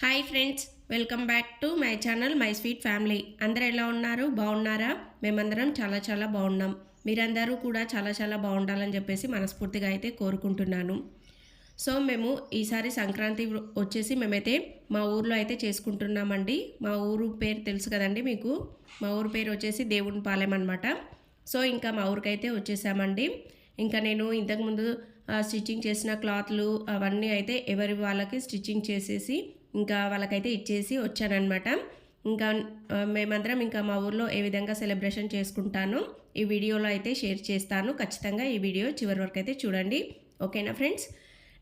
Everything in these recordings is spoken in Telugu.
Hi friends welcome back to my channel my sweet family అందరు ఎలా ఉన్నారు? బాగున్నారా? మేమందరం చాలా చాలా బాగున్నాం. మీరందరూ కూడా చాలా చాలా బాగుండాలని చెప్పేసి మనస్ఫూర్తిగా అయితే కోరుకుంటున్నాను. సో మేము ఈసారి సంక్రాంతి వచ్చేసి మేమైతే మా ఊర్లో అయితే చేసుకుంటున్నామండి. మా ఊరు పేరు తెలుసు కదండి మీకు? మా ఊరు పేరు వచ్చేసి దేవుని పాలెం అనమాట సో ఇంకా మా ఊరికైతే వచ్చేసామండి. ఇంకా నేను ఇంతకుముందు స్టిచ్చింగ్ చేసిన క్లాత్లు అవన్నీ అయితే ఎవరి వాళ్ళకి స్టిచ్చింగ్ చేసేసి ఇంకా వాళ్ళకైతే ఇచ్చేసి వచ్చానన్నమాట. ఇంకా మేమందరం ఇంకా మా ఊర్లో ఏ విధంగా సెలబ్రేషన్ చేసుకుంటానో ఈ వీడియోలో అయితే షేర్ చేస్తాను. ఖచ్చితంగా ఈ వీడియో చివరి వరకు అయితే చూడండి. ఓకేనా ఫ్రెండ్స్?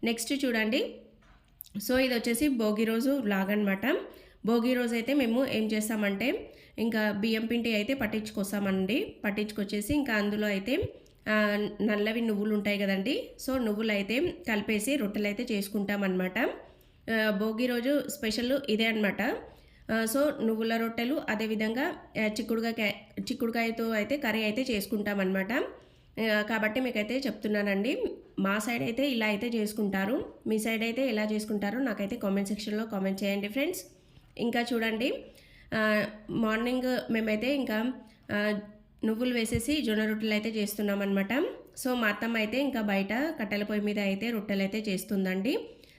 నెక్స్ట్ చూడండి. సో ఇది వచ్చేసి భోగి రోజు వ్లాగ్ అనమాట భోగి రోజు అయితే మేము ఏం చేస్తామంటే ఇంకా బియ్యం పిండి అయితే పట్టించుకొస్తామండి. పట్టించుకొచ్చేసి ఇంకా అందులో అయితే నల్లవి నువ్వులు ఉంటాయి కదండి. సో నువ్వులు అయితే కలిపేసి రొట్టెలు అయితే చేసుకుంటాం అనమాట భోగి రోజు స్పెషల్ ఇదే అనమాట సో నువ్వుల రొట్టెలు అదేవిధంగా చిక్కుడుగా చిక్కుడుకాయ చిక్కుడుకాయతో అయితే కర్రీ అయితే చేసుకుంటాం అనమాట కాబట్టి మీకైతే చెప్తున్నానండి. మా సైడ్ అయితే ఇలా అయితే చేసుకుంటారు. మీ సైడ్ అయితే ఎలా చేసుకుంటారో నాకైతే కామెంట్ సెక్షన్లో కామెంట్ చేయండి ఫ్రెండ్స్. ఇంకా చూడండి. మార్నింగ్ మేమైతే ఇంకా నువ్వులు వేసేసి జొన్న రొట్టెలు అయితే చేస్తున్నాం అనమాట సో మా అత్తమ్మ అయితే ఇంకా బయట కట్టెల పొయ్యి మీద అయితే రొట్టెలు అయితే చేస్తుందండి.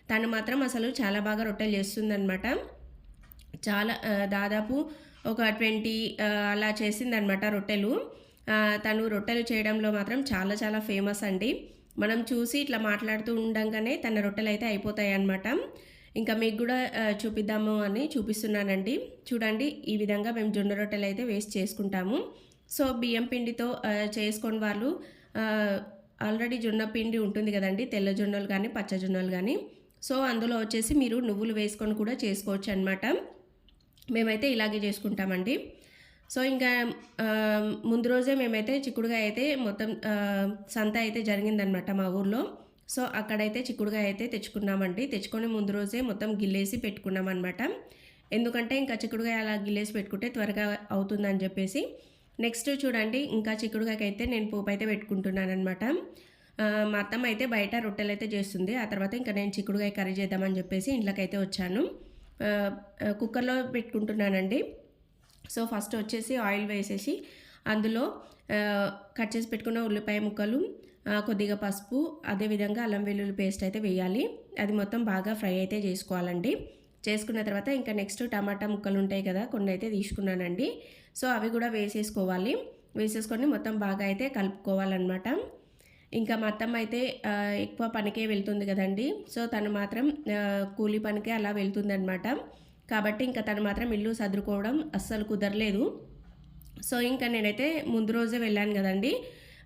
తను మాత్రం అసలు చాలా బాగా రొట్టెలు చేస్తుందన్నమాట. చాలా దాదాపు ఒక ట్వంటీ అలా చేసిందనమాట రొట్టెలు. తను రొట్టెలు చేయడంలో మాత్రం చాలా చాలా ఫేమస్ అండి. మనం చూసి ఇట్లా మాట్లాడుతూ ఉండంగానే తన రొట్టెలు అయితే అయిపోతాయి అన్నమాట ఇంకా మీకు కూడా చూపిద్దాము అని చూపిస్తున్నానండి. చూడండి ఈ విధంగా మేము జొన్న రొట్టెలు అయితే వేస్ట్ చేసుకుంటాము. సో బియ్యం పిండితో చేసుకొని వాళ్ళు ఆల్రెడీ జొన్న పిండి ఉంటుంది కదండి తెల్ల జొన్నలు కానీ పచ్చ జొన్నలు కానీ సో అందులో వచ్చేసి మీరు నువ్వులు వేసుకొని కూడా చేసుకోవచ్చు అనమాట మేమైతే ఇలాగే చేసుకుంటామండి. సో ఇంకా ముందు రోజే మేమైతే చిక్కుడుగా అయితే మొత్తం సంత అయితే జరిగిందనమాట మా ఊర్లో. సో అక్కడైతే చిక్కుడుగా అయితే తెచ్చుకున్నామండి. తెచ్చుకొని ముందు రోజే మొత్తం గిల్లేసి పెట్టుకున్నాం అనమాట ఎందుకంటే ఇంకా చిక్కుడుగా అలా గిల్లేసి పెట్టుకుంటే త్వరగా అవుతుందని చెప్పేసి. నెక్స్ట్ చూడండి ఇంకా చిక్కుడుగాకైతే అయితే నేను పోపు అయితే పెట్టుకుంటున్నాను అనమాట మా అత్తమ్మ అయితే బయట రొట్టెలు అయితే చేస్తుంది. ఆ తర్వాత ఇంకా నేను చిక్కుడుగాయ కర్రీ చేద్దామని చెప్పేసి ఇంట్లోకైతే వచ్చాను. కుక్కర్లో పెట్టుకుంటున్నానండి. సో ఫస్ట్ వచ్చేసి ఆయిల్ వేసేసి అందులో కట్ చేసి పెట్టుకున్న ఉల్లిపాయ ముక్కలు కొద్దిగా పసుపు అదేవిధంగా అల్లం వెల్లుల్లి పేస్ట్ అయితే వేయాలి. అది మొత్తం బాగా ఫ్రై అయితే చేసుకోవాలండి. చేసుకున్న తర్వాత ఇంకా నెక్స్ట్ టమాటా ముక్కలు ఉంటాయి కదా కొన్ని అయితే తీసుకున్నానండి. సో అవి కూడా వేసేసుకోవాలి. వేసేసుకొని మొత్తం బాగా అయితే కలుపుకోవాలన్నమాట. ఇంకా మా అత్తమ్మ అయితే ఎక్కువ పనికే వెళ్తుంది కదండి. సో తను మాత్రం కూలీ పనికే అలా వెళ్తుందనమాట కాబట్టి ఇంకా తను మాత్రం ఇల్లు సర్దుకోవడం అస్సలు కుదరలేదు. సో ఇంకా నేనైతే ముందు రోజే వెళ్ళాను కదండి.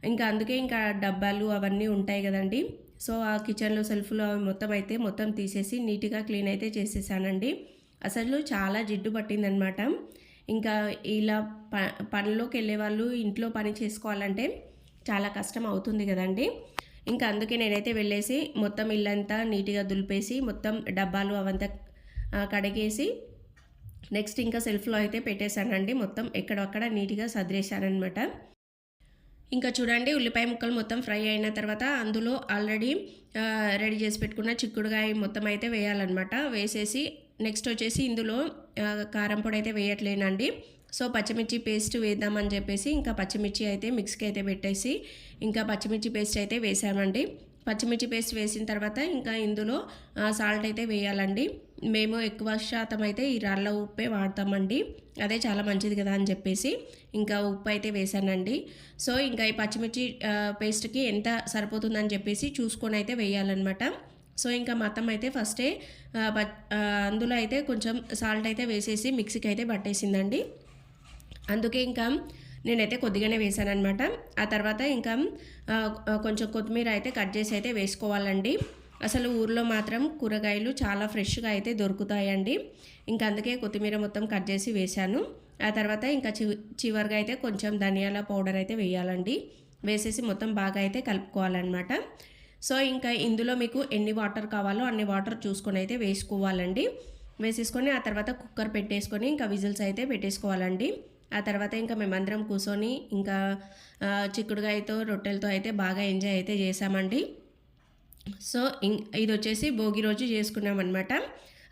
ఇంకా అందుకే ఇంకా డబ్బాలు అవన్నీ ఉంటాయి కదండి. సో ఆ కిచెన్లో సెల్ఫ్లో అవి మొత్తం అయితే మొత్తం తీసేసి నీట్గా క్లీన్ అయితే చేసేసానండి. అసలు చాలా జిడ్డు పట్టిందనమాట ఇంకా ఇలా ప పనిలోకి వెళ్ళే వాళ్ళు ఇంట్లో పని చేసుకోవాలంటే చాలా కష్టం అవుతుంది కదండి. ఇంకా అందుకే నేనైతే వెళ్ళేసి మొత్తం ఇల్లంతా నీట్గా దులిపేసి మొత్తం డబ్బాలు అవంతా కడిగేసి నెక్స్ట్ ఇంకా సెల్ఫ్లో అయితే పెట్టేశానండి. మొత్తం ఎక్కడొక్కడ నీట్గా సదిరేశానమాట ఇంకా చూడండి ఉల్లిపాయ ముక్కలు మొత్తం ఫ్రై అయిన తర్వాత అందులో ఆల్రెడీ రెడీ చేసి పెట్టుకున్న చిక్కుడుగాయ మొత్తం అయితే వేయాలన్నమాట. వేసేసి నెక్స్ట్ వచ్చేసి ఇందులో కారం పొడి అయితే వేయట్లేనండి. సో పచ్చిమిర్చి పేస్ట్ వేద్దామని చెప్పేసి ఇంకా పచ్చిమిర్చి అయితే మిక్స్కి అయితే పెట్టేసి ఇంకా పచ్చిమిర్చి పేస్ట్ అయితే వేసామండి. పచ్చిమిర్చి పేస్ట్ వేసిన తర్వాత ఇంకా ఇందులో సాల్ట్ అయితే వేయాలండి. మేము ఎక్కువ శాతం అయితే ఈ రాళ్ళ ఉప్పే వాడతామండి. అదే చాలా మంచిది కదా అని చెప్పేసి ఇంకా ఉప్పు అయితే వేసానండి. సో ఇంకా ఈ పచ్చిమిర్చి పేస్ట్కి ఎంత సరిపోతుందని చెప్పేసి చూసుకొని అయితే వేయాలన్నమాట. సో ఇంకా మా అత్తమ్మ అయితే ఫస్టే ప- అందులో అయితే కొంచెం సాల్ట్ అయితే వేసేసి మిక్సీకి అయితే పట్టేసిందండి. అందుకే ఇంకా నేనైతే కొద్దిగానే వేసాను అనమాట ఆ తర్వాత ఇంకా కొంచెం కొత్తిమీర అయితే కట్ చేసి అయితే వేసుకోవాలండి. అసలు ఊర్లో మాత్రం కూరగాయలు చాలా ఫ్రెష్గా అయితే దొరుకుతాయండి. ఇంకా అందుకే కొత్తిమీర మొత్తం కట్ చేసి వేశాను. ఆ తర్వాత ఇంకా చి చివరిగా అయితే కొంచెం ధనియాల పౌడర్ అయితే వేయాలండి. వేసేసి మొత్తం బాగా అయితే కలుపుకోవాలన్నమాట. సో ఇంకా ఇందులో మీకు ఎన్ని వాటర్ కావాలో అన్ని వాటర్ చూసుకొని అయితే వేసుకోవాలండి. వేసేసుకొని ఆ తర్వాత కుక్కర్ పెట్టేసుకొని ఇంకా విజిల్స్ అయితే పెట్టేసుకోవాలండి. ఆ తర్వాత ఇంకా మేమందరం కూర్చొని ఇంకా చిక్కుడుగాయతో రొట్టెలతో అయితే బాగా ఎంజాయ్ అయితే చేసామండి సో ఇం- ఇది వచ్చేసి భోగి రోజు చేసుకున్నాం అనమాట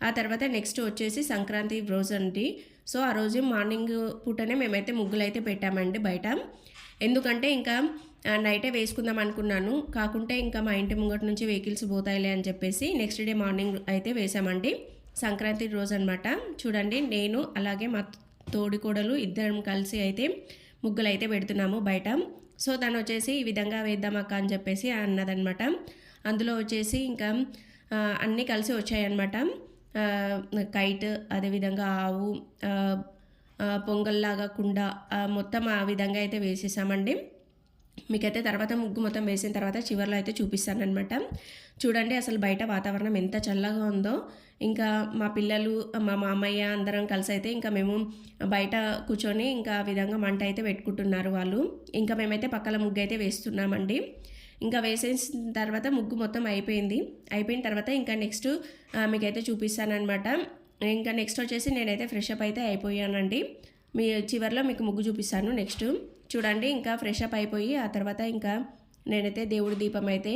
ఆ తర్వాత నెక్స్ట్ వచ్చేసి సంక్రాంతి రోజు అండి. సో ఆ రోజు మార్నింగ్ పూటనే మేమైతే ముగ్గులు అయితే పెట్టామండి బయట. ఎందుకంటే ఇంకా నైటే వేసుకుందాం అనుకున్నాను. కాకుంటే ఇంకా మా ఇంటి ముంగట నుంచి వెహికల్స్ పోతాయిలే అని చెప్పేసి నెక్స్ట్ డే మార్నింగ్ అయితే వేసామండి సంక్రాంతి రోజు అనమాట చూడండి నేను అలాగే మా తోడికోడలు ఇద్దరం కలిసి అయితే ముగ్గులు అయితే పెడుతున్నాము బయట. సో తను వచ్చేసి ఈ విధంగా వేద్దామక్క అని చెప్పేసి అన్నదనమాట. అందులో వచ్చేసి ఇంకా అన్నీ కలిసి వచ్చాయన్నమాట. కైట్ అదేవిధంగా ఆవు పొంగల్లాగా కుండ మొత్తం ఆ విధంగా అయితే వేసేసామండి. మీకైతే తర్వాత ముగ్గు మొత్తం వేసిన తర్వాత చివరిలో అయితే చూపిస్తానమాట చూడండి అసలు బయట వాతావరణం ఎంత చల్లగా ఉందో. ఇంకా మా పిల్లలు మా మామయ్య అందరం కలిసి అయితే ఇంకా మేము బయట కూర్చొని ఇంకా ఆ విధంగా మంట అయితే పెట్టుకుంటున్నారు వాళ్ళు. ఇంకా మేమైతే పక్కల ముగ్గు అయితే వేస్తున్నామండి. ఇంకా వేసేసిన తర్వాత ముగ్గు మొత్తం అయిపోయింది. అయిపోయిన తర్వాత ఇంకా నెక్స్ట్ మీకైతే చూపిస్తానమాట ఇంకా నెక్స్ట్ వచ్చేసి నేనైతే ఫ్రెష్ అప్ అయితే అయిపోయానండి. మీ చివరిలో మీకు ముగ్గు చూపిస్తాను నెక్స్ట్ చూడండి ఇంకా ఫ్రెష్ అప్ అయిపోయి ఆ తర్వాత ఇంకా నేనైతే దేవుడి దీపం అయితే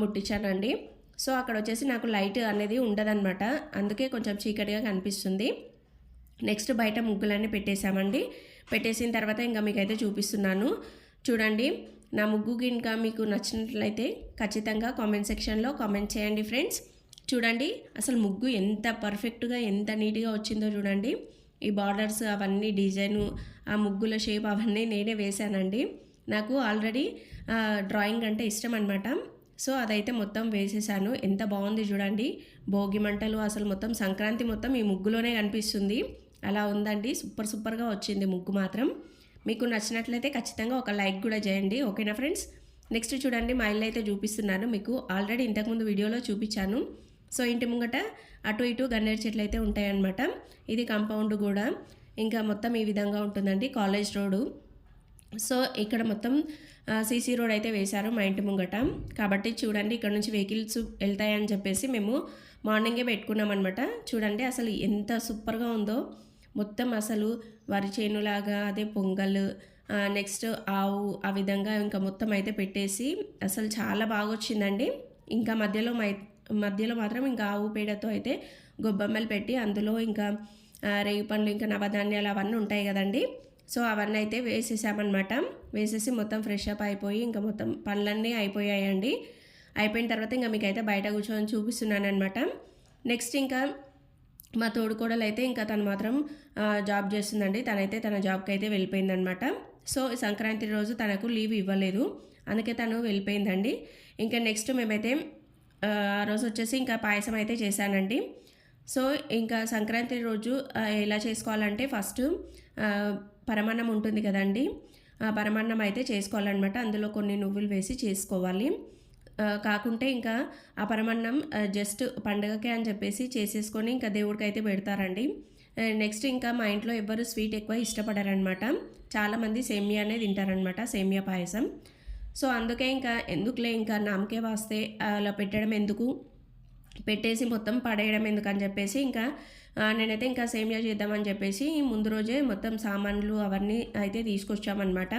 ముట్టించానండి. సో అక్కడ వచ్చేసి నాకు లైట్ అనేది ఉండదన్నమాట. అందుకే కొంచెం చీకటిగా కనిపిస్తుంది. నెక్స్ట్ బయట ముగ్గులన్నీ పెట్టేశామండి. పెట్టేసిన తర్వాత ఇంకా మీకైతే చూపిస్తున్నాను. చూడండి నా ముగ్గుకి ఇంకా మీకు నచ్చినట్లయితే ఖచ్చితంగా కామెంట్ సెక్షన్లో కామెంట్ చేయండి ఫ్రెండ్స్. చూడండి అసలు ముగ్గు ఎంత పర్ఫెక్ట్గా ఎంత నీట్గా వచ్చిందో చూడండి. ఈ బార్డర్స్ అవన్నీ డిజైను ఆ ముగ్గుల షేప్ అవన్నీ నేనే వేశానండి. నాకు ఆల్రెడీ డ్రాయింగ్ అంటే ఇష్టం అనమాట సో అదైతే మొత్తం వేసేసాను. ఎంత బాగుంది చూడండి. భోగి మంటలు అసలు మొత్తం సంక్రాంతి మొత్తం ఈ ముగ్గులోనే కనిపిస్తుంది. అలా ఉందండి. సూపర్ సూపర్గా వచ్చింది ముగ్గు మాత్రం. మీకు నచ్చినట్లయితే ఖచ్చితంగా ఒక లైక్ కూడా చేయండి. ఓకేనా ఫ్రెండ్స్? నెక్స్ట్ చూడండి మా ఇల్లు అయితే చూపిస్తున్నాను. మీకు ఆల్రెడీ ఇంతకుముందు వీడియోలో చూపించాను. సో ఇంటి ముంగట అటు ఇటు గన్నేరు చెట్లు అయితే ఉంటాయన్నమాట. ఇది కాంపౌండ్ కూడా. ఇంకా మొత్తం ఈ విధంగా ఉంటుందండి కాలేజ్ రోడ్డు సో ఇక్కడ మొత్తం సీసీ రోడ్ అయితే వేశారు మా ఇంటి ముంగట. కాబట్టి చూడండి ఇక్కడ నుంచి వెహికల్స్ వెళ్తాయని చెప్పేసి మేము మార్నింగే పెట్టుకున్నాం అనమాట చూడండి అసలు ఎంత సూపర్గా ఉందో. మొత్తం అసలు వరి చేనులాగా అదే పొంగల్ నెక్స్ట్ ఆవు ఆ విధంగా ఇంకా మొత్తం అయితే పెట్టేసి అసలు చాలా బాగా వచ్చిందండి. ఇంకా మధ్యలో మై మధ్యలో మాత్రం ఇంకా ఆవు పేడతో అయితే గొబ్బెమ్మలు పెట్టి అందులో ఇంకా రేగి పండ్లు ఇంకా నవధాన్యాలు అవన్నీ ఉంటాయి కదండి. సో అవన్నీ అయితే వేసేసామన్నమాట. వేసేసి మొత్తం ఫ్రెష్ అప్ అయిపోయి ఇంకా మొత్తం పనులన్నీ అయిపోయాయండి. అయిపోయిన తర్వాత ఇంకా మీకైతే బయట కూర్చొని చూపిస్తున్నాను అనమాట నెక్స్ట్ ఇంకా మా తోడుకోడలు అయితే ఇంకా తను మాత్రం జాబ్ చేస్తుందండి. తనైతే తన జాబ్కి అయితే వెళ్ళిపోయిందనమాట సో సంక్రాంతి రోజు తనకు లీవ్ ఇవ్వలేదు. అందుకే తను వెళ్ళిపోయిందండి. ఇంకా నెక్స్ట్ మేమైతే ఆ రోజు వచ్చేసి ఇంకా పాయసం అయితే చేశానండి. సో ఇంకా సంక్రాంతి రోజు ఎలా చేసుకోవాలంటే ఫస్ట్ పరమాన్నం ఉంటుంది కదండి. పరమాన్నం అయితే చేసుకోవాలన్నమాట. అందులో కొన్ని నువ్వులు వేసి చేసుకోవాలి. కాకుంటే ఇంకా ఆ పరమాన్నం జస్ట్ పండగకే అని చెప్పేసి చేసేసుకొని ఇంకా దేవుడికి అయితే పెడతారండి నెక్స్ట్ ఇంకా మా ఇంట్లో ఎవ్వరు స్వీట్ ఎక్కువ ఇష్టపడారనమాట చాలామంది సేమియానే తింటారనమాట సేమియా పాయసం. సో అందుకే ఇంకా ఎందుకులే ఇంకా నామకే వాస్తే అలా పెట్టడం ఎందుకు? పెట్టేసి మొత్తం పడేయడం ఎందుకు అని చెప్పేసి ఇంకా నేనైతే ఇంకా సేమియా చేద్దామని చెప్పేసి ముందు రోజే మొత్తం సామాన్లు అవన్నీ అయితే తీసుకొచ్చామన్నమాట.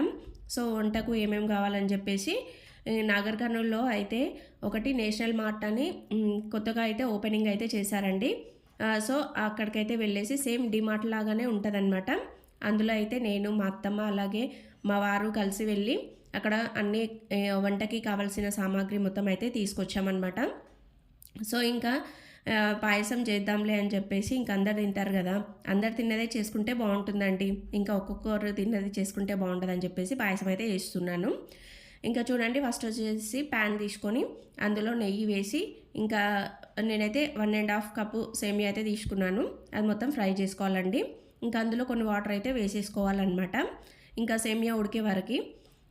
సో వంటకు ఏమేమి కావాలని చెప్పేసి నాగర్ కర్నూల్లో అయితే ఒకటి నేషనల్ మార్ట్ అని కొత్తగా అయితే ఓపెనింగ్ అయితే చేశారండి. సో అక్కడికైతే వెళ్ళేసి సేమ్ డిమార్ట్ లాగానే ఉంటుందన్నమాట. అందులో అయితే నేను మా అత్తమ్మ అలాగే మా వారు కలిసి వెళ్ళి అక్కడ అన్ని వంటకి కావాల్సిన సామాగ్రి మొత్తం అయితే తీసుకొచ్చామన్నమాట. సో ఇంకా పాయసం చేద్దాంలే అని చెప్పేసి ఇంక అందరు తింటారు కదా. అందరు తిన్నదే చేసుకుంటే బాగుంటుందండి. ఇంకా ఒక్కొక్కరు తిన్నది చేసుకుంటే బాగుంటుంది అని చెప్పేసి పాయసం అయితే వేస్తున్నాను ఇంకా చూడండి ఫస్ట్ వచ్చేసి ప్యాన్ తీసుకొని అందులో నెయ్యి వేసి ఇంకా నేనైతే వన్ అండ్ హాఫ్ కప్పు సేమియా అయితే తీసుకున్నాను. అది మొత్తం ఫ్రై చేసుకోవాలండి. ఇంకా అందులో కొన్ని వాటర్ అయితే వేసేసుకోవాలన్నమాట. ఇంకా సేమియా ఉడికే వరకు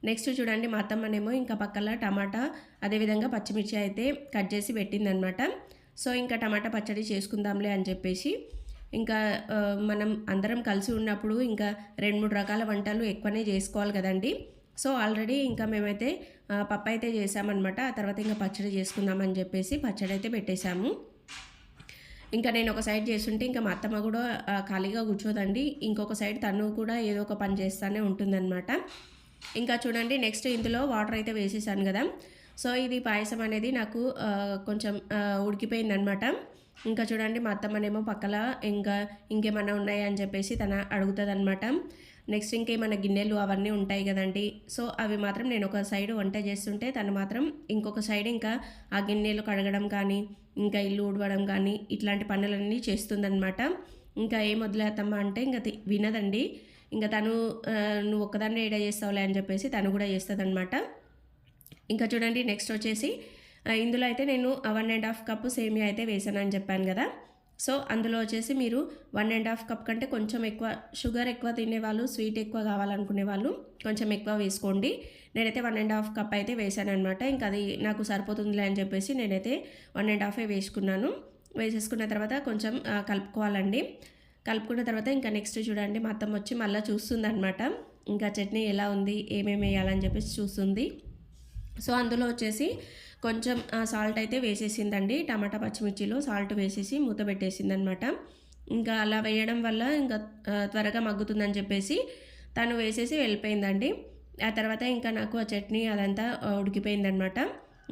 నెక్స్ట్ చూడండి మా అత్తమ్మనేమో ఇంకా పక్కల టమాటా అదేవిధంగా పచ్చిమిర్చి అయితే కట్ చేసి పెట్టిందనమాట. సో ఇంకా టమాటా పచ్చడి చేసుకుందాంలే అని చెప్పేసి ఇంకా మనం అందరం కలిసి ఉన్నప్పుడు ఇంకా రెండు మూడు రకాల వంటలు ఎక్కువనే చేసుకోవాలి కదండి. సో ఆల్రెడీ ఇంకా మేమైతే పప్పు అయితే చేసామన్నమాట ఆ తర్వాత ఇంకా పచ్చడి చేసుకుందామని చెప్పేసి పచ్చడి అయితే పెట్టేశాము. ఇంకా నేను ఒక సైడ్ చేస్తుంటే ఇంకా మా అత్తమ్మ కూడా ఖాళీగా కూర్చోదండి. ఇంకొక సైడ్ తను కూడా ఏదో ఒక పని చేస్తూనే ఉంటుందన్నమాట ఇంకా చూడండి నెక్స్ట్ ఇందులో వాటర్ అయితే వేసేసాను కదా. సో ఇది పాయసం అనేది నాకు కొంచెం ఉడికిపోయిందనమాట ఇంకా చూడండి మా అత్తమ్మనేమో పక్కల ఇంకా ఇంకేమైనా ఉన్నాయా అని చెప్పేసి తన అడుగుతుంది అనమాట నెక్స్ట్ ఇంకేమైనా గిన్నెలు అవన్నీ ఉంటాయి కదండి. సో అవి మాత్రం నేను ఒక సైడ్ వంట చేస్తుంటే తను మాత్రం ఇంకొక సైడ్ ఇంకా ఆ గిన్నెలు కడగడం కానీ ఇంకా ఇల్లు ఊడవడం కానీ ఇట్లాంటి పనులన్నీ చేస్తుందనమాట ఇంకా ఏం వదిలేస్తామా అంటే ఇంకా వినదండి. ఇంకా తను నువ్వు ఒక్కదాన్ని ఏడా చేస్తావులే అని చెప్పేసి తను కూడా చేస్తుంది ఇంకా చూడండి నెక్స్ట్ వచ్చేసి ఇందులో అయితే నేను వన్ అండ్ హాఫ్ కప్ సేమియా అయితే వేసాను అని చెప్పాను కదా. సో అందులో వచ్చేసి మీరు వన్ అండ్ హాఫ్ కప్ కంటే కొంచెం ఎక్కువ షుగర్ ఎక్కువ తినేవాళ్ళు స్వీట్ ఎక్కువ కావాలనుకునే వాళ్ళు కొంచెం ఎక్కువ వేసుకోండి. నేనైతే వన్ అండ్ హాఫ్ కప్ అయితే వేసాను అనమాట ఇంకా అది నాకు సరిపోతుందిలే అని చెప్పేసి నేనైతే వన్ అండ్ హాఫే వేసుకున్నాను. వేసేసుకున్న తర్వాత కొంచెం కలుపుకోవాలండి. కలుపుకున్న తర్వాత ఇంకా నెక్స్ట్ చూడండి మా అత్తమ్మ వచ్చి మళ్ళీ చూస్తుంది అనమాట ఇంకా చట్నీ ఎలా ఉంది ఏమేమి వేయాలని చెప్పేసి చూస్తుంది. సో అందులో వచ్చేసి కొంచెం సాల్ట్ అయితే వేసేసిందండి. టమాటా పచ్చిమిర్చిలో సాల్ట్ వేసేసి మూత పెట్టేసింది అనమాట ఇంకా అలా వేయడం వల్ల ఇంకా త్వరగా మగ్గుతుందని చెప్పేసి తను వేసేసి వెళ్ళిపోయిందండి. ఆ తర్వాత ఇంకా నాకు ఆ చట్నీ అదంతా ఉడికిపోయిందనమాట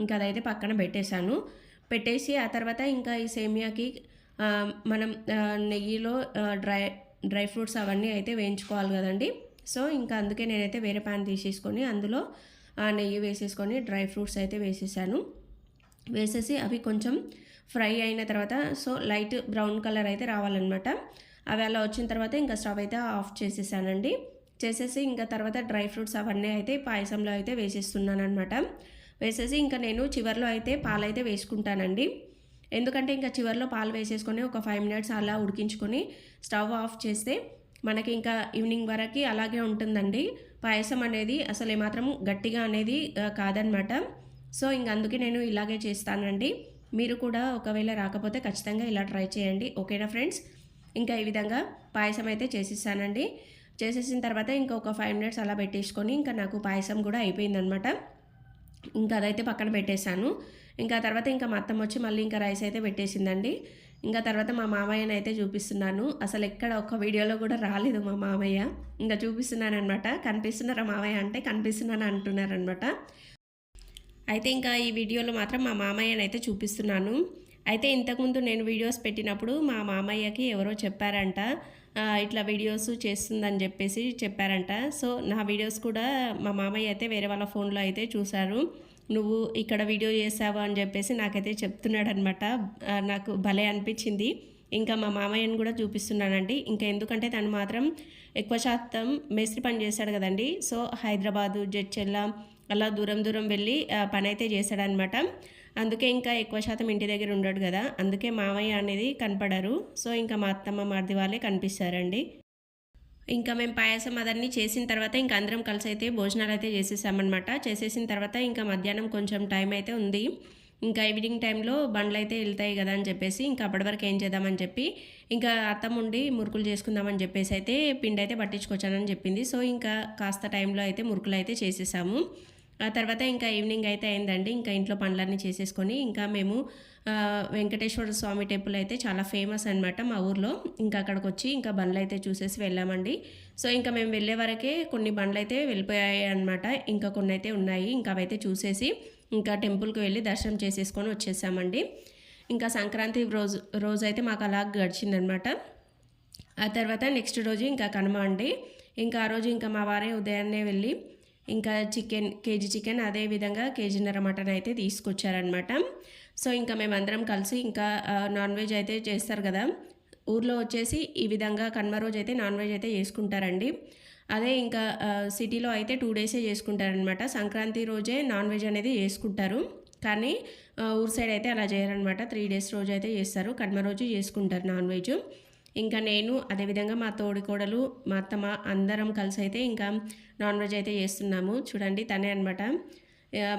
ఇంకా అదైతే పక్కన పెట్టేశాను. పెట్టేసి ఆ తర్వాత ఇంకా ఈ సేమియాకి మనం నెయ్యిలో డ్రై డ్రై ఫ్రూట్స్ అవన్నీ అయితే వేయించుకోవాలి కదండి. సో ఇంకా అందుకే నేనైతే వేరే ప్యాన్ తీసేసుకొని అందులో ఆ నెయ్యి వేసేసుకొని డ్రై ఫ్రూట్స్ అయితే వేసేసాను. వేసేసి అవి కొంచెం ఫ్రై అయిన తర్వాత సో లైట్ బ్రౌన్ కలర్ అయితే రావాలన్నమాట. అవి అలా వచ్చిన తర్వాత ఇంకా స్టవ్ అయితే ఆఫ్ చేసేసానండి. చేసేసి ఇంకా తర్వాత డ్రై ఫ్రూట్స్ అవన్నీ అయితే పాయసంలో అయితే వేసేస్తున్నాను అనమాట వేసేసి ఇంకా నేను చివర్లో అయితే పాలైతే వేసుకుంటానండి. ఎందుకంటే ఇంకా చివర్లో పాలు వేసేసుకొని ఒక ఫైవ్ మినిట్స్ అలా ఉడికించుకొని స్టవ్ ఆఫ్ చేస్తే మనకి ఇంకా ఈవినింగ్ వరకు అలాగే ఉంటుందండి. పాయసం అనేది అసలు ఏమాత్రం గట్టిగా అనేది కాదనమాట. సో ఇంక అందుకే నేను ఇలాగే చేస్తానండి. మీరు కూడా ఒకవేళ రాకపోతే ఖచ్చితంగా ఇలా ట్రై చేయండి. ఓకేనా ఫ్రెండ్స్? ఇంకా ఈ విధంగా పాయసం అయితే చేసిస్తానండి చేసేసిన తర్వాత ఇంకా ఒక ఫైవ్ మినిట్స్ అలా పెట్టేసుకొని ఇంకా నాకు పాయసం కూడా అయిపోయిందనమాట. ఇంకా అదైతే పక్కన పెట్టేశాను. ఇంకా తర్వాత ఇంకా మా అత్తమ్మ వచ్చి మళ్ళీ ఇంకా రైస్ అయితే పెట్టేసిందండి. ఇంకా తర్వాత మా మామయ్యని అయితే చూపిస్తున్నాను. అసలు ఎక్కడ ఒక్క వీడియోలో కూడా రాలేదు మా మామయ్య. ఇంకా చూపిస్తున్నాను అనమాట కనిపిస్తున్నారా మామయ్య అంటే కనిపిస్తున్నాను అంటున్నారనమాట అయితే ఇంకా ఈ వీడియోలో మాత్రం మా మామయ్యని అయితే చూపిస్తున్నాను. అయితే ఇంతకుముందు నేను వీడియోస్ పెట్టినప్పుడు మా మామయ్యకి ఎవరో చెప్పారంట ఇట్లా వీడియోస్ చేస్తుందని చెప్పేసి చెప్పారంట. సో నా వీడియోస్ కూడా మా మామయ్య అయితే వేరే వాళ్ళ ఫోన్లో అయితే చూశారు. నువ్వు ఇక్కడ వీడియో చేసావు అని చెప్పేసి నాకైతే చెప్తున్నాడనమాట నాకు భలే అనిపించింది. ఇంకా మా మామయ్యను కూడా చూపిస్తున్నానండి. ఇంకా ఎందుకంటే తను మాత్రం ఎక్కువ శాతం మేస్త్రి పని చేశాడు కదండి. సో హైదరాబాదు జడ్చెల్ల అలా దూరం దూరం వెళ్ళి పని అయితే చేశాడనమాట అందుకే ఇంకా ఎక్కువ శాతం ఇంటి దగ్గర ఉండడు కదా. అందుకే మామయ్య అనేది కనపడరు. సో ఇంకా మా అత్తమ్మ మరిది వాళ్ళే కనిపిస్తారండి. ఇంకా మేము పాయసం అదన్నీ చేసిన తర్వాత ఇంకా అందరం కలిసి అయితే భోజనాలు అయితే చేసేసామన్నమాట. చేసేసిన తర్వాత ఇంకా మధ్యాహ్నం కొంచెం టైం అయితే ఉంది. ఇంకా ఈవినింగ్ టైంలో బండ్లు అయితే వెళ్తాయి కదా అని చెప్పేసి ఇంకా అప్పటి వరకు ఏం చేద్దామని చెప్పి ఇంకా అత్తమ్మ ఉండి మురుకులు చేసుకుందామని చెప్పేసి అయితే పిండి అయితే పట్టించుకొచ్చానని చెప్పింది. సో ఇంకా కాస్త టైంలో అయితే మురుకులు అయితే చేసేసాము. ఆ తర్వాత ఇంకా ఈవినింగ్ అయితే అయిందండి. ఇంకా ఇంట్లో పనులన్నీ చేసేసుకొని ఇంకా మేము వెంకటేశ్వర స్వామి టెంపుల్ అయితే చాలా ఫేమస్ అనమాట మా ఊర్లో. ఇంకా అక్కడికి వచ్చి ఇంకా బండ్లు అయితే చూసేసి వెళ్ళామండి. సో ఇంకా మేము వెళ్ళే వరకే కొన్ని బండ్లు అయితే వెళ్ళిపోయాయి అనమాట ఇంకా కొన్ని అయితే ఉన్నాయి. ఇంకా అవైతే చూసేసి ఇంకా టెంపుల్కి వెళ్ళి దర్శనం చేసేసుకొని వచ్చేసామండి. ఇంకా సంక్రాంతి రోజు రోజు అయితే మాకు అలా గడిచిందనమాట ఆ తర్వాత నెక్స్ట్ రోజు ఇంకా కనుమ అండి. ఇంకా ఆ రోజు ఇంకా మా వారే ఉదయాన్నే వెళ్ళి ఇంకా చికెన్ కేజీ చికెన్ అదే విధంగా కేజీన్నర మటన్ అయితే తీసుకొచ్చారనమాట సో ఇంకా మేమందరం కలిసి ఇంకా నాన్ వెజ్ అయితే చేస్తారు కదా. ఊర్లో వచ్చేసి ఈ విధంగా కనుమ రోజు అయితే నాన్ వెజ్ అయితే చేసుకుంటారండి. అదే ఇంకా సిటీలో అయితే టూ డేసే చేసుకుంటారనమాట సంక్రాంతి రోజే నాన్ వెజ్ అనేది చేసుకుంటారు. కానీ ఊరు సైడ్ అయితే అలా చేయరనమాట త్రీ డేస్ రోజు అయితే చేస్తారు. కనుమ రోజు చేసుకుంటారు నాన్ వెజ్ ఇంకా నేను అదేవిధంగా మా తోడికోడలు మా అత్తమ్మ అందరం కలిసి అయితే ఇంకా నాన్ వెజ్ అయితే చేస్తున్నాము. చూడండి తనే అనమాట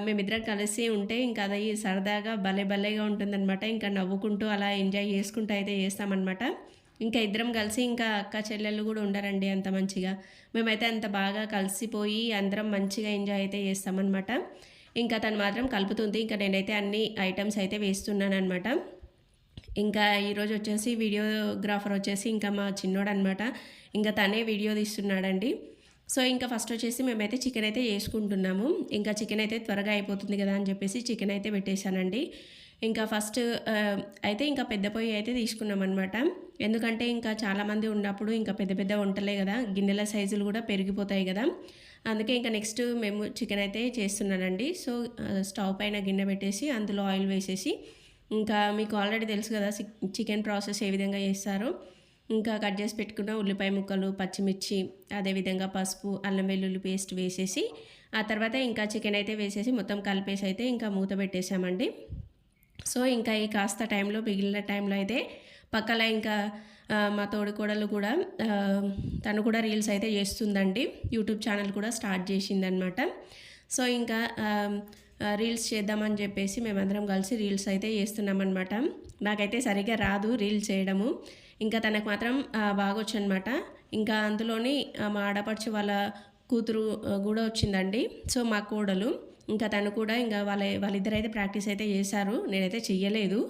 మేమిద్దరం కలిసి ఉంటే ఇంకా అది సరదాగా భలే భలేగా ఉంటుందన్నమాట. ఇంకా నవ్వుకుంటూ అలా ఎంజాయ్ చేసుకుంటూ అయితే చేస్తామన్నమాట. ఇంకా ఇద్దరం కలిసి ఇంకా అక్క చెల్లెళ్ళు కూడా ఉండరండి అంత మంచిగా. మేమైతే అంత బాగా కలిసిపోయి అందరం మంచిగా ఎంజాయ్ అయితే చేస్తామన్నమాట. ఇంకా తను మాత్రం కలుపుతుంది. ఇంకా నేనైతే అన్ని ఐటమ్స్ అయితే వేస్తున్నాను అనమాట ఇంకా ఈరోజు వచ్చేసి వీడియోగ్రాఫర్ వచ్చేసి ఇంకా మా చిన్నోడు అనమాట ఇంకా తనే వీడియో తీస్తున్నాడండి. సో ఇంకా ఫస్ట్ వచ్చేసి మేమైతే చికెన్ అయితే వేసుకుంటున్నాము. ఇంకా చికెన్ అయితే త్వరగా అయిపోతుంది కదా అని చెప్పేసి చికెన్ అయితే పెట్టేశానండి. ఇంకా ఫస్ట్ అయితే ఇంకా పెద్ద పొయ్యి అయితే తీసుకున్నాం అనమాట ఎందుకంటే ఇంకా చాలామంది ఉన్నప్పుడు ఇంకా పెద్ద పెద్ద వంటలే కదా గిన్నెల సైజులు కూడా పెరిగిపోతాయి కదా. అందుకే ఇంకా నెక్స్ట్ మేము చికెన్ అయితే చేస్తున్నానండి. సో స్టవ్ పైన గిన్నె పెట్టేసి అందులో ఆయిల్ వేసేసి ఇంకా మీకు ఆల్రెడీ తెలుసు కదా చికెన్ ప్రాసెస్ ఏ విధంగా చేస్తారో. ఇంకా కట్ చేసి పెట్టుకున్న ఉల్లిపాయ ముక్కలు పచ్చిమిర్చి అదేవిధంగా పసుపు అల్లం వెల్లుల్లి పేస్ట్ వేసేసి ఆ తర్వాత ఇంకా చికెన్ అయితే వేసేసి మొత్తం కలిపేసి అయితే ఇంకా మూత పెట్టేసామండి. సో ఇంకా ఈ కాస్త టైంలో మిగిలిన టైంలో అయితే పక్కన ఇంకా మా తోడికోడలు కూడా తను కూడా రీల్స్ అయితే చేస్తుందండి. యూట్యూబ్ ఛానల్ కూడా స్టార్ట్ చేసిందనమాట. సో ఇంకా రీల్స్ చేద్దామని చెప్పేసి మేమందరం కలిసి రీల్స్ అయితే చేస్తున్నామన్నమాట. నాకైతే సరిగ్గా రాదు రీల్స్ చేయడము. ఇంకా తనకు మాత్రం బాగొచ్చు అనమాట ఇంకా అందులోని మా ఆడపడుచు వాళ్ళ కూతురు కూడా వచ్చిందండి. సో మా కోడలు. ఇంకా తను కూడా ఇంకా వాళ్ళ వాళ్ళిద్దరు అయితే ప్రాక్టీస్ అయితే చేశారు. నేనైతే చెయ్యలేదు.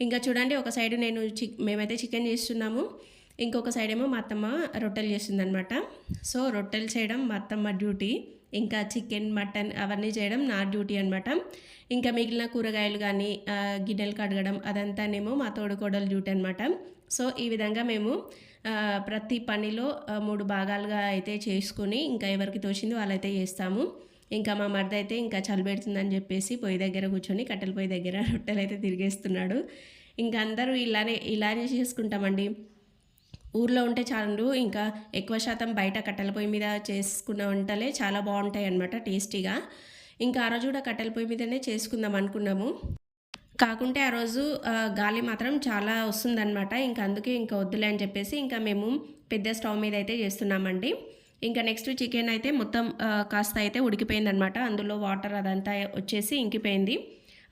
ఇంకా చూడండి ఒక సైడ్ నేను చి మేమైతే చికెన్ చేస్తున్నాము. ఇంకొక సైడ్ ఏమో మా అత్తమ్మ రొట్టెలు చేస్తుందనమాట సో రొట్టెలు చేయడం మా అత్తమ్మ డ్యూటీ. ఇంకా చికెన్ మటన్ అవన్నీ చేయడం నా డ్యూటీ అనమాట ఇంకా మిగిలిన కూరగాయలు కానీ గిన్నెలు కడగడం అదంతానేమో మా తోడుకోడలు డ్యూటీ అనమాట సో ఈ విధంగా మేము ప్రతి పనిలో మూడు భాగాలుగా అయితే చేసుకుని ఇంకా ఎవరికి తోచింది వాళ్ళైతే చేస్తాము. ఇంకా మా మరిది అయితే ఇంకా చలిపెడుతుందని చెప్పేసి పొయ్యి దగ్గర కూర్చొని కట్టెల పొయ్యి దగ్గర రొట్టెలు అయితే తిరిగేస్తున్నాడు. ఇంకా అందరూ ఇలానే ఇలానే చేసుకుంటామండి. ఊర్లో ఉంటే చాలు ఇంకా ఎక్కువ శాతం బయట కట్టెల పొయ్యి మీద చేసుకున్న వంటలే చాలా బాగుంటాయి అన్నమాట టేస్టీగా. ఇంకా ఆ రోజు కూడా కట్టెల పొయ్యి మీదనే చేసుకుందాం అనుకున్నాము. కాకుంటే ఆ రోజు గాలి మాత్రం చాలా వస్తుందన్నమాట. ఇంకా అందుకే ఇంకా వద్దులే అని చెప్పేసి ఇంకా మేము పెద్ద స్టవ్ మీద అయితే చేస్తున్నామండి. ఇంకా నెక్స్ట్ చికెన్ అయితే మొత్తం కాస్త అయితే ఉడికిపోయిందనమాట అందులో వాటర్ అదంతా వచ్చేసి ఇంకిపోయింది.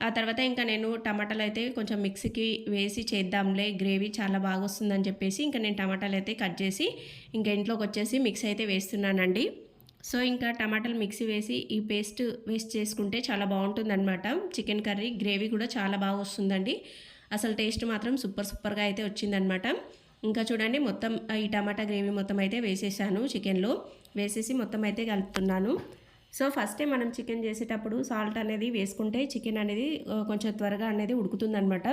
ఆ తర్వాత ఇంకా నేను టమాటాలు అయితే కొంచెం మిక్సీకి వేసి చేద్దాంలే. గ్రేవీ చాలా బాగా వస్తుందని చెప్పేసి ఇంకా నేను టమాటాలు అయితే కట్ చేసి ఇంకా ఇంట్లోకి వచ్చేసి మిక్స్ అయితే వేస్తున్నానండి. సో ఇంకా టమాటాలు మిక్సీ వేసి ఈ పేస్ట్ వేస్ట్ చేసుకుంటే చాలా బాగుంటుందన్నమాట. చికెన్ కర్రీ గ్రేవీ కూడా చాలా బాగా వస్తుందండి అసలు టేస్ట్ మాత్రం సూపర్ సూపర్గా అయితే వచ్చిందనమాట ఇంకా చూడండి మొత్తం ఈ టమాటా గ్రేవీ మొత్తం అయితే వేసేసాను చికెన్లో. వేసేసి మొత్తం అయితే కలుపుతున్నాను. సో ఫస్టే మనం చికెన్ చేసేటప్పుడు సాల్ట్ అనేది వేసుకుంటే చికెన్ అనేది కొంచెం త్వరగా అనేది ఉడుకుతుందనమాట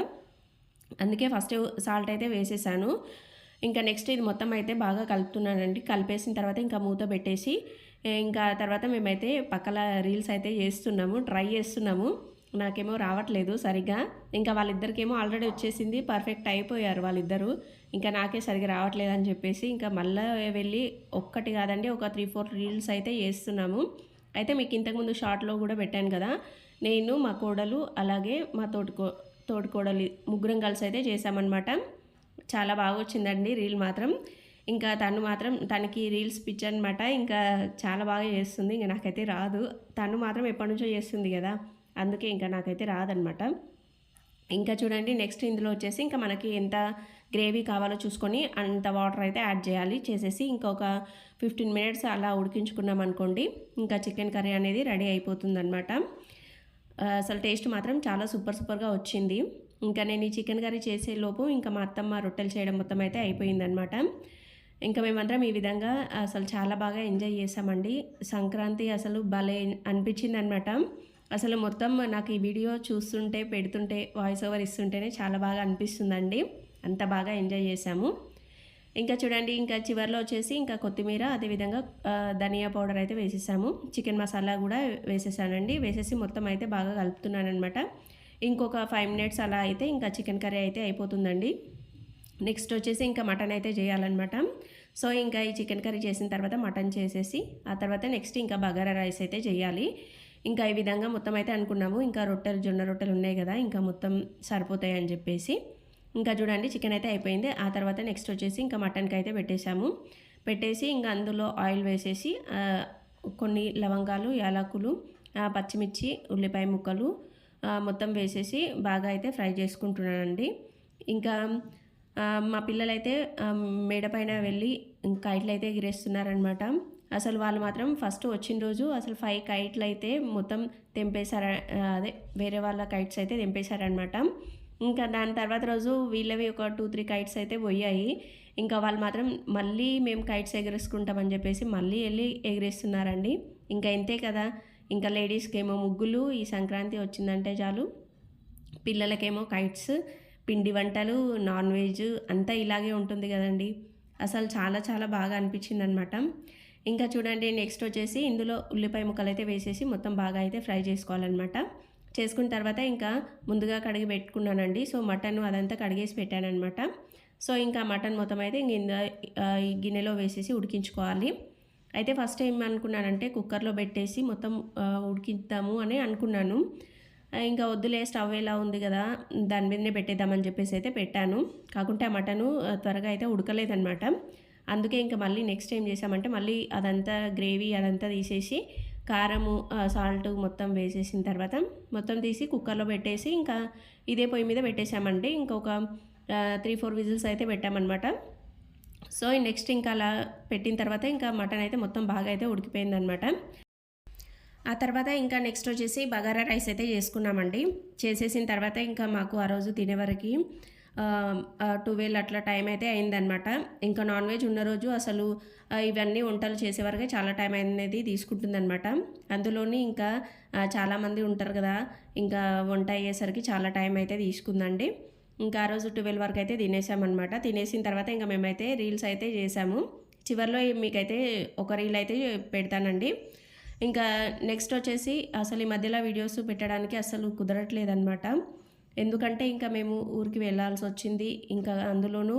అందుకే ఫస్ట్ సాల్ట్ అయితే వేసేసాను. ఇంకా నెక్స్ట్ ఇది మొత్తం అయితే బాగా కలుపుతున్నానండి. కలిపేసిన తర్వాత ఇంకా మూత పెట్టేసి ఇంకా తర్వాత మేమైతే పక్కల రీల్స్ అయితే చేస్తున్నాము ట్రై చేస్తున్నాము. నాకేమో రావట్లేదు సరిగ్గా ఇంకా వాళ్ళిద్దరికేమో ఆల్రెడీ వచ్చేసింది పర్ఫెక్ట్ అయిపోయారు వాళ్ళిద్దరూ. ఇంకా నాకే సరిగ్గా రావట్లేదు అని చెప్పేసి ఇంకా మళ్ళీ వెళ్ళి ఒక్కటి కాదండి ఒక త్రీ ఫోర్ రీల్స్ అయితే చేస్తున్నాము. అయితే మీకు ఇంతకుముందు షార్ట్లో కూడా పెట్టాను కదా. నేను మా కోడలు అలాగే మా తోటికో తోటికోడలి ముగ్గురం కలిసి అయితే చేసామన్నమాట చాలా బాగా వచ్చిందండి రీల్ మాత్రం. ఇంకా తను మాత్రం తనకి రీల్స్ పిచ్ అనమాట ఇంకా చాలా బాగా చేస్తుంది. ఇంకా నాకైతే రాదు. తను మాత్రం ఎప్పటి నుంచో చేస్తుంది కదా. అందుకే ఇంకా నాకైతే రాదనమాట ఇంకా చూడండి నెక్స్ట్ ఇందులో వచ్చేసి ఇంకా మనకి ఎంత గ్రేవీ కావాలో చూసుకొని అంత వాటర్ అయితే యాడ్ చేయాలి. చేసేసి ఇంకొక ఫిఫ్టీన్ మినిట్స్ అలా ఉడికించుకున్నాం అనుకోండి. ఇంకా చికెన్ కర్రీ అనేది రెడీ అయిపోతుంది అనమాట అసలు టేస్ట్ మాత్రం చాలా సూపర్ సూపర్గా వచ్చింది. ఇంకా నేను ఈ చికెన్ కర్రీ చేసే లోపు ఇంకా మా అత్తమ్మ రొట్టెలు చేయడం మొత్తం అయితే అయిపోయిందనమాట ఇంకా మేమందరం ఈ విధంగా అసలు చాలా బాగా ఎంజాయ్ చేసామండి. సంక్రాంతి అసలు భలే అనిపించింది అనమాట అసలు మొత్తం నాకు ఈ వీడియో చూస్తుంటే పెడుతుంటే వాయిస్ ఓవర్ ఇస్తుంటేనే చాలా బాగా అనిపిస్తుందండి. అంత బాగా ఎంజాయ్ చేసాము ఇంకా చూడండి ఇంకా చివరిలో వచ్చేసి ఇంకా కొత్తిమీర అదేవిధంగా ధనియా పౌడర్ అయితే వేసేసాము. చికెన్ మసాలా కూడా వేసేసానండి. వేసేసి మొత్తం అయితే బాగా కలుపుతున్నాను అనమాట ఇంకొక ఫైవ్ మినిట్స్ అలా అయితే ఇంకా చికెన్ కర్రీ అయితే అయిపోతుందండి. నెక్స్ట్ వచ్చేసి ఇంకా మటన్ అయితే చేయాలన్నమాట. సో ఇంకా ఈ చికెన్ కర్రీ చేసిన తర్వాత మటన్ చేసేసి ఆ తర్వాత నెక్స్ట్ ఇంకా బగారా రైస్ అయితే చేయాలి. ఇంకా ఈ విధంగా మొత్తం అయితే అనుకున్నాము. ఇంకా రొట్టెలు జొన్న రొట్టెలు ఉన్నాయి కదా ఇంకా మొత్తం సరిపోతాయి అని చెప్పేసి. ఇంకా చూడండి చికెన్ అయితే అయిపోయింది. ఆ తర్వాత నెక్స్ట్ వచ్చేసి ఇంకా మటన్కి అయితే పెట్టేశాము. పెట్టేసి ఇంకా అందులో ఆయిల్ వేసేసి కొన్ని లవంగాలు యాలకులు పచ్చిమిర్చి ఉల్లిపాయ ముక్కలు మొత్తం వేసేసి బాగా అయితే ఫ్రై చేసుకుంటున్నానండి. ఇంకా మా పిల్లలైతే మేడ పైన వెళ్ళి కైట్లు అయితే ఎగిరేస్తున్నారనమాట అసలు వాళ్ళు మాత్రం ఫస్ట్ వచ్చిన రోజు అసలు ఫైవ్ కైట్లు అయితే మొత్తం తెంపేశారు అదే వేరే వాళ్ళ కైట్స్ అయితే తెంపేశారనమాట ఇంకా దాని తర్వాత రోజు వీళ్ళవి ఒక టూ త్రీ కైట్స్ అయితే పోయాయి. ఇంకా వాళ్ళు మాత్రం మళ్ళీ మేము కైట్స్ ఎగరేసుకుంటామని చెప్పేసి మళ్ళీ వెళ్ళి ఎగిరేస్తున్నారండి. ఇంకా ఇంతే కదా. ఇంకా లేడీస్కి ఏమో ముగ్గులు ఈ సంక్రాంతి వచ్చిందంటే చాలు. పిల్లలకేమో కైట్స్ పిండి వంటలు నాన్ వెజ్ అంతా ఇలాగే ఉంటుంది కదండి. అసలు చాలా చాలా బాగా అనిపించింది అనమాట ఇంకా చూడండి నెక్స్ట్ వచ్చేసి ఇందులో ఉల్లిపాయ ముక్కలు అయితే వేసేసి మొత్తం బాగా అయితే ఫ్రై చేసుకోవాలన్నమాట చేసుకున్న తర్వాత ఇంకా ముందుగా కడిగి పెట్టుకున్నానండి. సో మటన్ అదంతా కడిగేసి పెట్టానమాట సో ఇంకా మటన్ మొత్తం అయితే ఇంక ఈ గిన్నెలో వేసేసి ఉడికించుకోవాలి. అయితే ఫస్ట్ ఏం అనుకున్నానంటే కుక్కర్లో పెట్టేసి మొత్తం ఉడికిద్దాము అని అనుకున్నాను. ఇంకా వద్దులే స్టవ్ ఎలా ఉంది కదా దాని మీదనే పెట్టేద్దామని చెప్పేసి అయితే పెట్టాను. కాకుంటే ఆ మటను త్వరగా అయితే ఉడకలేదనమాట అందుకే ఇంకా మళ్ళీ నెక్స్ట్ ఏం చేసామంటే మళ్ళీ అదంతా గ్రేవీ అదంతా తీసేసి కారము సాల్ట్ మొత్తం వేసేసిన తర్వాత మొత్తం తీసి కుక్కర్లో పెట్టేసి ఇంకా ఇదే పొయ్యి మీద పెట్టేసామండి ఇంకొక త్రీ ఫోర్ విజిల్స్ అయితే పెట్టామన్నమాట. సో నెక్స్ట్ ఇంకా అలా పెట్టిన తర్వాత ఇంకా మటన్ అయితే మొత్తం బాగా అయితే ఉడికిపోయిందనమాట ఆ తర్వాత ఇంకా నెక్స్ట్ వచ్చేసి బగారా రైస్ అయితే చేసుకున్నామండి. చేసేసిన తర్వాత ఇంకా మాకు ఆ రోజు తినే వరకు ట్వెల్వ్ అట్లా టైం అయితే అయిందనమాట ఇంకా నాన్ వెజ్ ఉన్న రోజు అసలు ఇవన్నీ వంటలు చేసేవరకే చాలా టైం అనేది తీసుకుంటుందనమాట అందులోని ఇంకా చాలామంది ఉంటారు కదా ఇంకా వంట అయ్యేసరికి చాలా టైం అయితే తీసుకుందండి. ఇంకా ఆ రోజు ట్వెల్వ్ వరకు అయితే తినేసామన్నమాట. తినేసిన తర్వాత ఇంకా మేమైతే రీల్స్ అయితే చేసాము. చివరిలో మీకైతే ఒక రీల్ అయితే పెడతానండి. ఇంకా నెక్స్ట్ వచ్చేసి అసలు ఈ మధ్యలో వీడియోస్ పెట్టడానికి అసలు కుదరట్లేదన్నమాట. ఎందుకంటే ఇంకా మేము ఊరికి వెళ్ళాల్సి వచ్చింది. ఇంకా అందులోనూ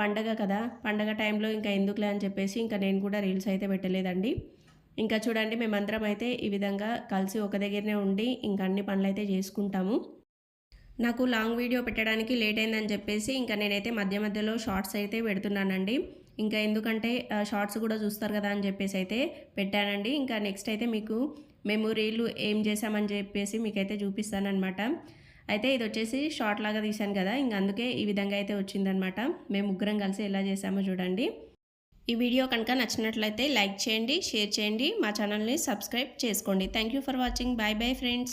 పండగ కదా. పండగ టైంలో ఇంకా ఎందుకులే అని చెప్పేసి ఇంకా నేను కూడా రీల్స్ అయితే పెట్టలేదండి. ఇంకా చూడండి మేమందరం అయితే ఈ విధంగా కలిసి ఒక దగ్గరనే ఉండి ఇంకా అన్ని పనులు అయితే చేసుకుంటాము. నాకు లాంగ్ వీడియో పెట్టడానికి లేట్ అయిందని చెప్పేసి ఇంకా నేనైతే మధ్య మధ్యలో షార్ట్స్ అయితే పెడుతున్నానండి. ఇంకా ఎందుకంటే షార్ట్స్ కూడా చూస్తారు కదా అని చెప్పేసి అయితే పెట్టానండి. ఇంకా నెక్స్ట్ అయితే మీకు మేము రీళ్ళు ఏం చేసామని చెప్పేసి మీకైతే చూపిస్తానమాట అయితే ఇది వచ్చేసి షార్ట్ లాగా తీశాను కదా ఇంక అందుకే ఈ విధంగా అయితే వచ్చిందనమాట. మేము ముగ్గురం కలిసి ఎలా చేసామో చూడండి. ఈ వీడియో కనుక నచ్చినట్లయితే లైక్ చేయండి షేర్ చేయండి మా ఛానల్ని సబ్స్క్రైబ్ చేసుకోండి. Thank you for watching bye bye friends